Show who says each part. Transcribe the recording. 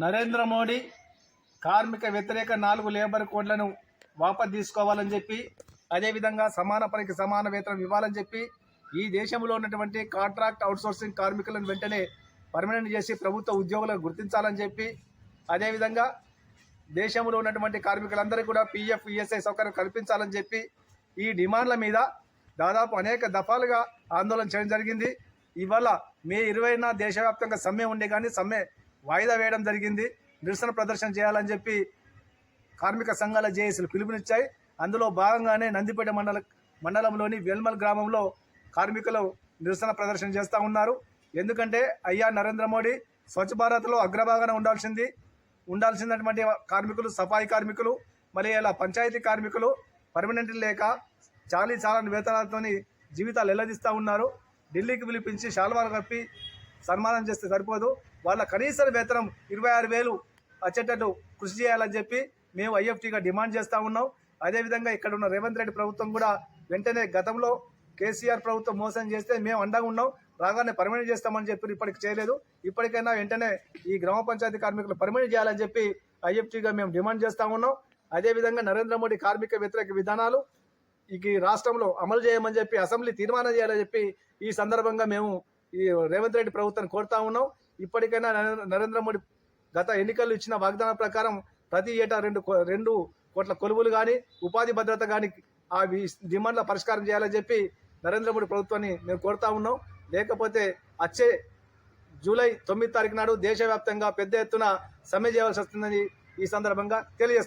Speaker 1: నరేంద్ర మోడీ కార్మిక వ్యతిరేక నాలుగు లేబర్ కోడ్లను వాపసు తీసుకోవాలని చెప్పి అదేవిధంగా సమాన పనికి సమాన వేతనం ఇవ్వాలని చెప్పి ఈ దేశంలో ఉన్నటువంటి కాంట్రాక్ట్ అవుట్సోర్సింగ్ కార్మికులను వెంటనే పర్మనెంట్ చేసి ప్రభుత్వ ఉద్యోగులను గుర్తించాలని చెప్పి అదేవిధంగా దేశంలో ఉన్నటువంటి కార్మికులందరికీ కూడా పీఎఫ్ ఈఎస్ఐ సౌకర్యం కల్పించాలని చెప్పి ఈ డిమాండ్ల మీద దాదాపు అనేక దఫాలుగా ఆందోళన చేయడం జరిగింది. ఇవాళ మే ఇరవైన దేశవ్యాప్తంగా సమ్మె ఉండే కానీ సమ్మె వాయిదా వేయడం జరిగింది. నిరసన ప్రదర్శన చేయాలని చెప్పి కార్మిక సంఘాల జేఏసీలు పిలుపునిచ్చాయి. అందులో భాగంగానే నందిపేట మండల మండలంలోని వెల్మల్ గ్రామంలో కార్మికులు నిరసన ప్రదర్శన చేస్తూ ఉన్నారు. ఎందుకంటే అయ్యా నరేంద్ర మోడీ స్వచ్ఛ భారత్లో అగ్రభాగాన ఉండాల్సింది. ఉండాల్సినటువంటి కార్మికులు సఫాయి కార్మికులు మరి ఇలా పంచాయతీ కార్మికులు పర్మనెంట్ లేక చాలీ చాలని వేతనాలతోని జీవితాలు ఎల్లదిస్తూ ఉన్నారు. ఢిల్లీకి పిలిపించి శాల్వాలు కప్పి సన్మానం చేస్తే సరిపోదు. వాళ్ళ కనీస వేతనం ఇరవై ఆరు వేలు వచ్చేటట్టు కృషి చేయాలని చెప్పి మేము ఐఎఫ్టీగా డిమాండ్ చేస్తూ ఉన్నాం. అదేవిధంగా ఇక్కడ ఉన్న రేవంత్ రెడ్డి ప్రభుత్వం కూడా వెంటనే గతంలో కేసీఆర్ ప్రభుత్వం మోసం చేస్తే మేము అండగా ఉన్నాం. రాగానే పర్మనెంట్ చేస్తామని చెప్పి ఇప్పటికి చేయలేదు. ఇప్పటికైనా వెంటనే ఈ గ్రామ పంచాయతీ కార్మికులు పర్మనెంట్ చేయాలని చెప్పి ఐఎఫ్టీగా మేము డిమాండ్ చేస్తూ ఉన్నాం. అదేవిధంగా నరేంద్ర మోడీ కార్మిక వ్యతిరేక విధానాలు ఈ రాష్ట్రంలో అమలు చేయమని చెప్పి అసెంబ్లీ తీర్మానం చేయాలని చెప్పి ఈ సందర్భంగా మేము ఈ రేవంత్ రెడ్డి ప్రభుత్వాన్ని కోరుతా ఉన్నాం. ఇప్పటికైనా నరేంద్ర- మోడీ గత ఎన్నికల్లో ఇచ్చిన వాగ్దానం ప్రకారం ప్రతి ఏటా రెండు కో- రెండు కోట్ల కొలువులు కానీ ఉపాధి భద్రత కానీ ఆ డిమాండ్ల పరిష్కారం చేయాలని చెప్పి నరేంద్ర మోడీ ప్రభుత్వాన్ని మేము కోరుతా ఉన్నాం. లేకపోతే వచ్చే జూలై తొమ్మిది తారీఖు నాడు దేశవ్యాప్తంగా పెద్ద ఎత్తున సమ్మె చేయవలసి వస్తుందని ఈ సందర్భంగా తెలియజేస్తాం